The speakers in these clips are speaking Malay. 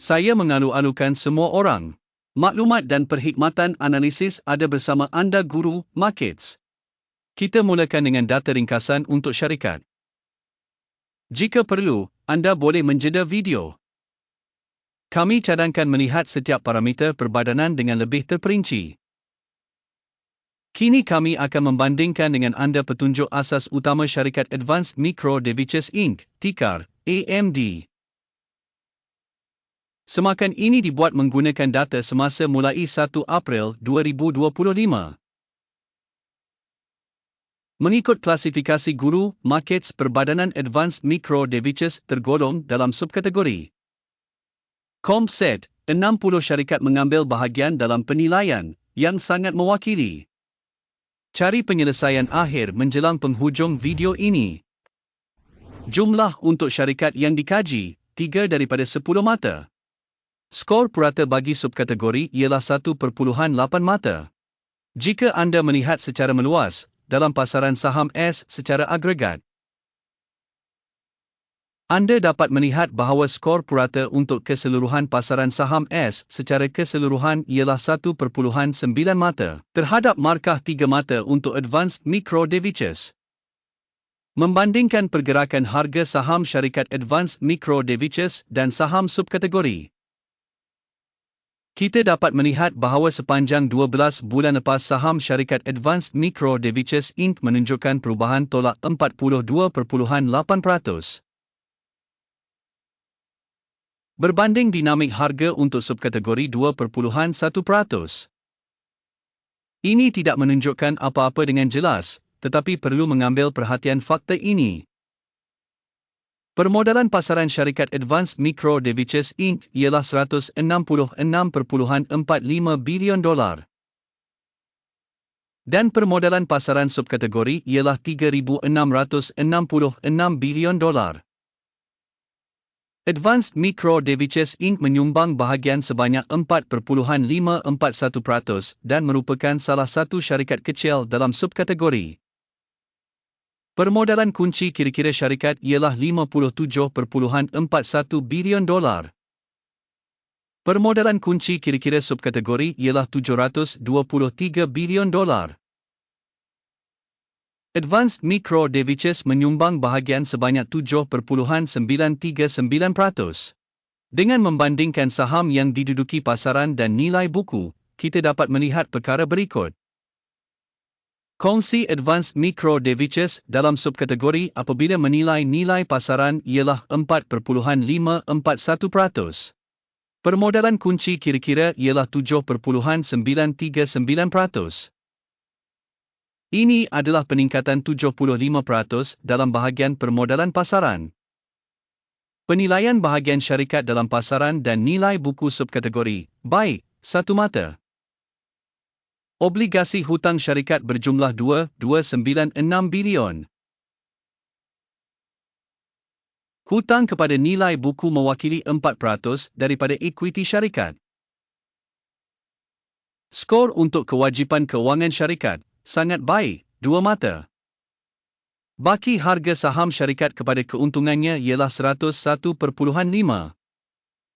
Saya mengalu-alukan semua orang. Maklumat dan perkhidmatan analisis ada bersama anda Guru Markets. Kita mulakan dengan data ringkasan untuk syarikat. Jika perlu, anda boleh menjeda video. Kami cadangkan melihat setiap parameter perbadanan dengan lebih terperinci. Kini kami akan membandingkan dengan anda petunjuk asas utama syarikat Advanced Micro Devicious Inc., TIKAR, AMD. Semakan ini dibuat menggunakan data semasa mulai 1 April 2025. Mengikut klasifikasi guru, markets perbadanan Advanced Micro Devicious tergolong dalam subkategori. CompSet, 60 syarikat mengambil bahagian dalam penilaian yang sangat mewakili. Cari penyelesaian akhir menjelang penghujung video ini. Jumlah untuk syarikat yang dikaji, 3 daripada 10 mata. Skor purata bagi subkategori ialah 1.8 mata. Jika anda melihat secara meluas, dalam pasaran saham S secara agregat, anda dapat melihat bahawa skor purata untuk keseluruhan pasaran saham S secara keseluruhan ialah 1.9 mata terhadap markah 3 mata untuk Advanced Micro Devicious. Membandingkan pergerakan harga saham syarikat Advanced Micro Devicious dan saham subkategori, kita dapat melihat bahawa sepanjang 12 bulan lepas saham syarikat Advanced Micro Devicious Inc. menunjukkan perubahan tolak 42.8%. Berbanding dinamik harga untuk subkategori 2.1%. Ini tidak menunjukkan apa-apa dengan jelas, tetapi perlu mengambil perhatian fakta ini. Permodalan pasaran syarikat Advanced Micro Devicious Inc. ialah 166.45 bilion dolar. Dan permodalan pasaran subkategori ialah 3.666 bilion dolar. Advanced Micro Devicious Inc. menyumbang bahagian sebanyak 4.541% dan merupakan salah satu syarikat kecil dalam subkategori. Permodalan kunci kira-kira syarikat ialah 57.41 bilion dolar. Permodalan kunci kira-kira subkategori ialah 723 bilion dolar. Advanced Micro Devicious menyumbang bahagian sebanyak 7.939%. Dengan membandingkan saham yang diduduki pasaran dan nilai buku, kita dapat melihat perkara berikut. Kongsi Advanced Micro Devicious dalam subkategori apabila menilai nilai pasaran ialah 4.541%. Permodalan kunci kira-kira ialah 7.939%. Ini adalah peningkatan 75% dalam bahagian permodalan pasaran. Penilaian bahagian syarikat dalam pasaran dan nilai buku subkategori, baik, satu mata. Obligasi hutang syarikat berjumlah 2.296 bilion. Hutang kepada nilai buku mewakili 4% daripada ekuiti syarikat. Skor untuk kewajipan kewangan syarikat sangat baik, dua mata. Baki harga saham syarikat kepada keuntungannya ialah 101.5.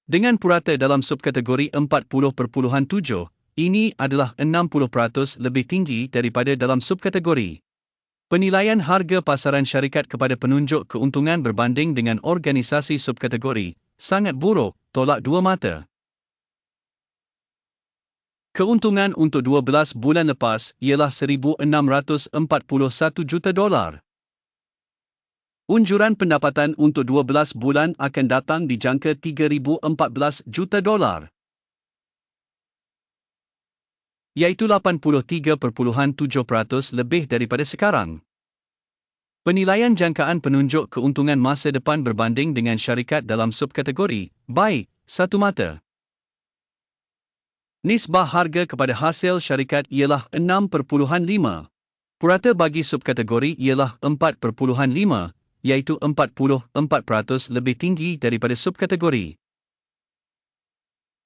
Dengan purata dalam subkategori 40.7, ini adalah 60% lebih tinggi daripada dalam subkategori. Penilaian harga pasaran syarikat kepada penunjuk keuntungan berbanding dengan organisasi subkategori sangat buruk, tolak dua mata. Keuntungan untuk 12 bulan lepas ialah 1641 juta dolar. Unjuran pendapatan untuk 12 bulan akan datang dijangka 3014 juta dolar iaitu 83.7% lebih daripada sekarang. Penilaian jangkaan penunjuk keuntungan masa depan berbanding dengan syarikat dalam subkategori, baik, satu mata. Nisbah harga kepada hasil syarikat ialah 6.5. Purata bagi subkategori ialah 4.5, iaitu 44% lebih tinggi daripada subkategori.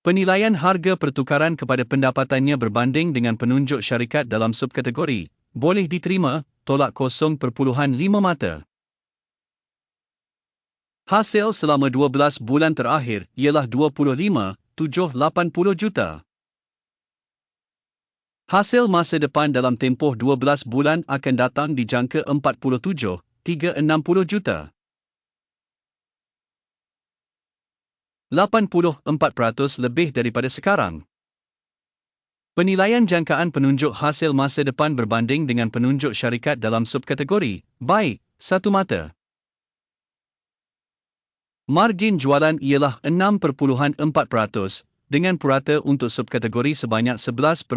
Penilaian harga pertukaran kepada pendapatannya berbanding dengan penunjuk syarikat dalam subkategori boleh diterima, tolak 0.5 mata. Hasil selama 12 bulan terakhir ialah 25.780 juta. Hasil masa depan dalam tempoh 12 bulan akan datang dijangka 47.360 juta. 84% lebih daripada sekarang. Penilaian jangkaan penunjuk hasil masa depan berbanding dengan penunjuk syarikat dalam subkategori, baik, satu mata. Margin jualan ialah 6.4% dengan purata untuk subkategori sebanyak 11.1%.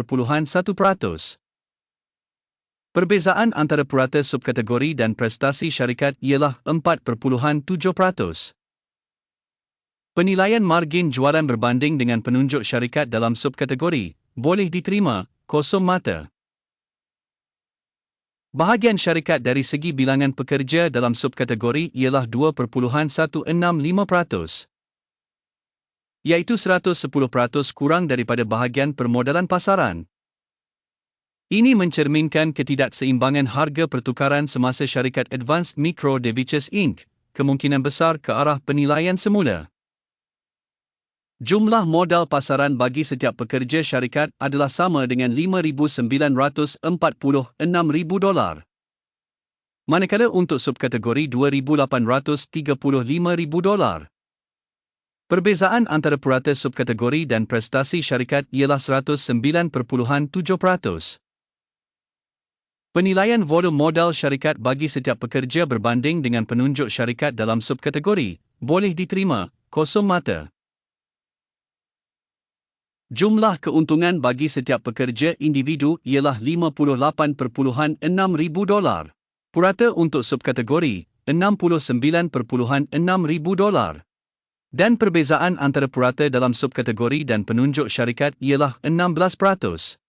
Perbezaan antara purata subkategori dan prestasi syarikat ialah 4.7%. Penilaian margin jualan berbanding dengan penunjuk syarikat dalam subkategori, boleh diterima, kosong mata. Bahagian syarikat dari segi bilangan pekerja dalam subkategori ialah 2.165%. Iaitu 110% kurang daripada bahagian permodalan pasaran. Ini mencerminkan ketidakseimbangan harga pertukaran semasa syarikat Advanced Micro Devitures Inc. kemungkinan besar ke arah penilaian semula. Jumlah modal pasaran bagi setiap pekerja syarikat adalah sama dengan 5,946,000 dolar. Manakala untuk subkategori 2,835,000 dolar. Perbezaan antara purata subkategori dan prestasi syarikat ialah 109.7%. Penilaian volume modal syarikat bagi setiap pekerja berbanding dengan penunjuk syarikat dalam subkategori boleh diterima, kosong mata. Jumlah keuntungan bagi setiap pekerja individu ialah 58.6 ribu dolar. Purata untuk subkategori, 69.6 ribu dolar. Dan perbezaan antara purata dalam subkategori dan penunjuk syarikat ialah 16%.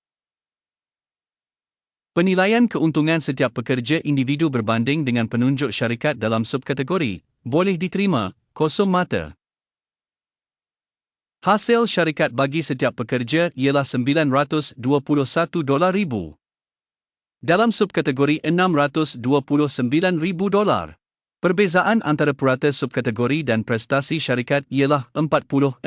Penilaian keuntungan setiap pekerja individu berbanding dengan penunjuk syarikat dalam subkategori boleh diterima, kosong mata. Hasil syarikat bagi setiap pekerja ialah 921 dolar ribu. Dalam subkategori 629 ribu dolar. Perbezaan antara purata subkategori dan prestasi syarikat ialah 46%.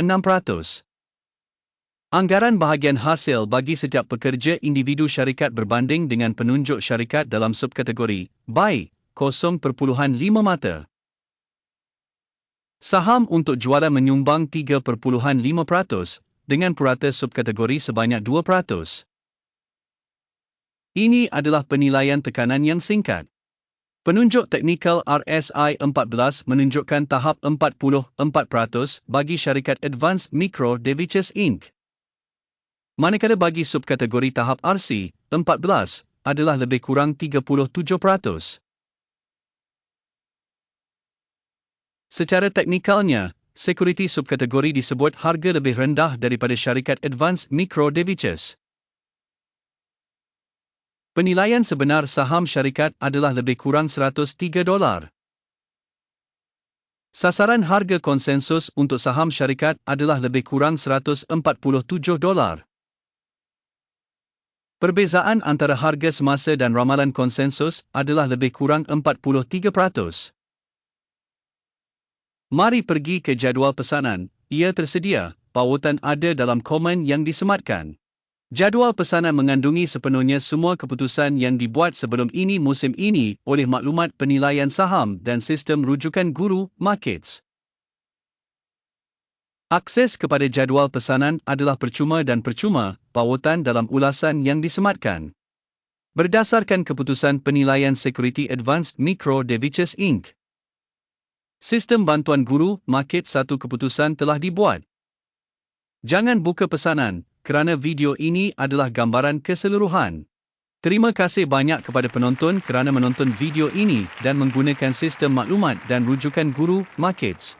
Anggaran bahagian hasil bagi setiap pekerja individu syarikat berbanding dengan penunjuk syarikat dalam subkategori, baik, 0.5 mata. Saham untuk jualan menyumbang 3.5% dengan purata subkategori sebanyak 2%. Ini adalah penilaian tekanan yang singkat. Penunjuk teknikal RSI 14 menunjukkan tahap 44% bagi syarikat Advanced Micro Devitures Inc. Manakala bagi subkategori tahap RC 14 adalah lebih kurang 37%. Secara teknikalnya, sekuriti subkategori disebut harga lebih rendah daripada syarikat Advanced Micro Devitures. Penilaian sebenar saham syarikat adalah lebih kurang 103 dolar. Sasaran harga konsensus untuk saham syarikat adalah lebih kurang 147 dolar. Perbezaan antara harga semasa dan ramalan konsensus adalah lebih kurang 43%. Mari pergi ke jadual pesanan. Ia tersedia, pautan ada dalam komen yang disematkan. Jadual pesanan mengandungi sepenuhnya semua keputusan yang dibuat sebelum ini musim ini oleh maklumat penilaian saham dan sistem rujukan guru markets. Akses kepada jadual pesanan adalah percuma dan percuma, pautan dalam ulasan yang disematkan. Berdasarkan keputusan penilaian Security Advanced Micro Devitures Inc. Sistem bantuan guru, market satu keputusan telah dibuat. Jangan buka pesanan, kerana video ini adalah gambaran keseluruhan. Terima kasih banyak kepada penonton kerana menonton video ini dan menggunakan sistem maklumat dan rujukan guru, markets.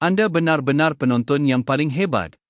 Anda benar-benar penonton yang paling hebat.